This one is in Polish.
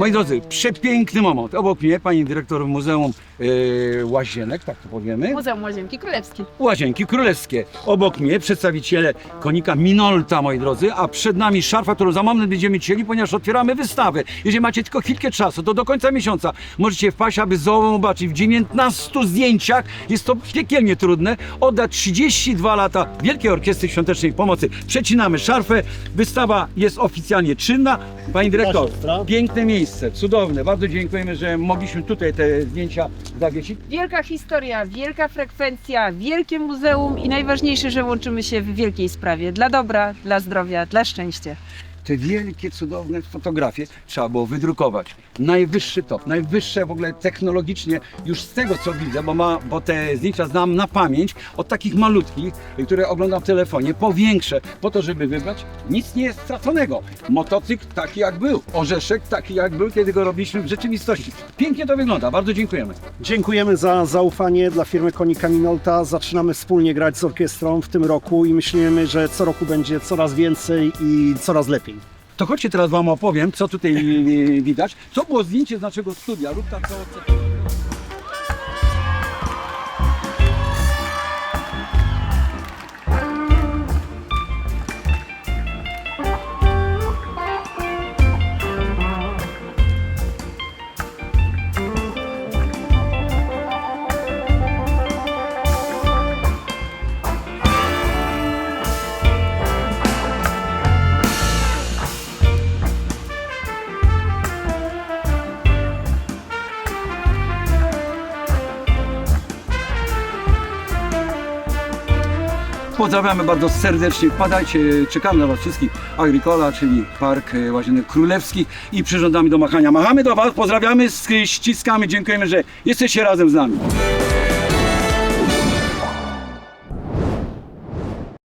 Moi drodzy, przepiękny moment. Obok mnie pani dyrektor Muzeum e, Łazienek, tak to powiemy. Muzeum Łazienki Królewskiej. Łazienki Królewskie. Obok mnie przedstawiciele konika Minolta, moi drodzy, a przed nami szarfa, którą za moment będziemy chcieli, ponieważ otwieramy wystawę. Jeżeli macie tylko chwilkę czasu, to do końca miesiąca możecie wpaść, aby zobaczyć w 19 zdjęciach, jest to piekielnie trudne, oddać 32 lata Wielkiej Orkiestry Świątecznej Pomocy. Przecinamy szarfę, wystawa jest oficjalnie czynna. Pani dyrektor, piękne miejsce, cudowne. Bardzo dziękujemy, że mogliśmy tutaj te zdjęcia zawiesić. Wielka historia, wielka frekwencja, wielkie muzeum i najważniejsze, że łączymy się w wielkiej sprawie. Dla dobra, dla zdrowia, dla szczęścia. Te wielkie, cudowne fotografie trzeba było wydrukować. Najwyższy top, najwyższe w ogóle technologicznie, już z tego co widzę, bo, ma, bo te zdjęcia znam na pamięć, od takich malutkich, które oglądam w telefonie, po większe, po to, żeby wybrać, nic nie jest straconego. Motocykl taki jak był, orzeszek taki jak był, kiedy go robiliśmy w rzeczywistości. Pięknie to wygląda, bardzo dziękujemy. Dziękujemy za zaufanie dla firmy Konika Minolta. Zaczynamy wspólnie grać z orkiestrą w tym roku i myślimy, że co roku będzie coraz więcej i coraz lepiej. To chodźcie teraz Wam opowiem, co tutaj e, widać. To było zdjęcie z naszego studia, lub tak co... Pozdrawiamy bardzo serdecznie. Wpadajcie, czekamy na Was wszystkich. Agricola, czyli Park e, Łazienek Królewskich i przyrządamy do machania. Machamy do Was, pozdrawiamy, sk- ściskamy, dziękujemy, że jesteście razem z nami.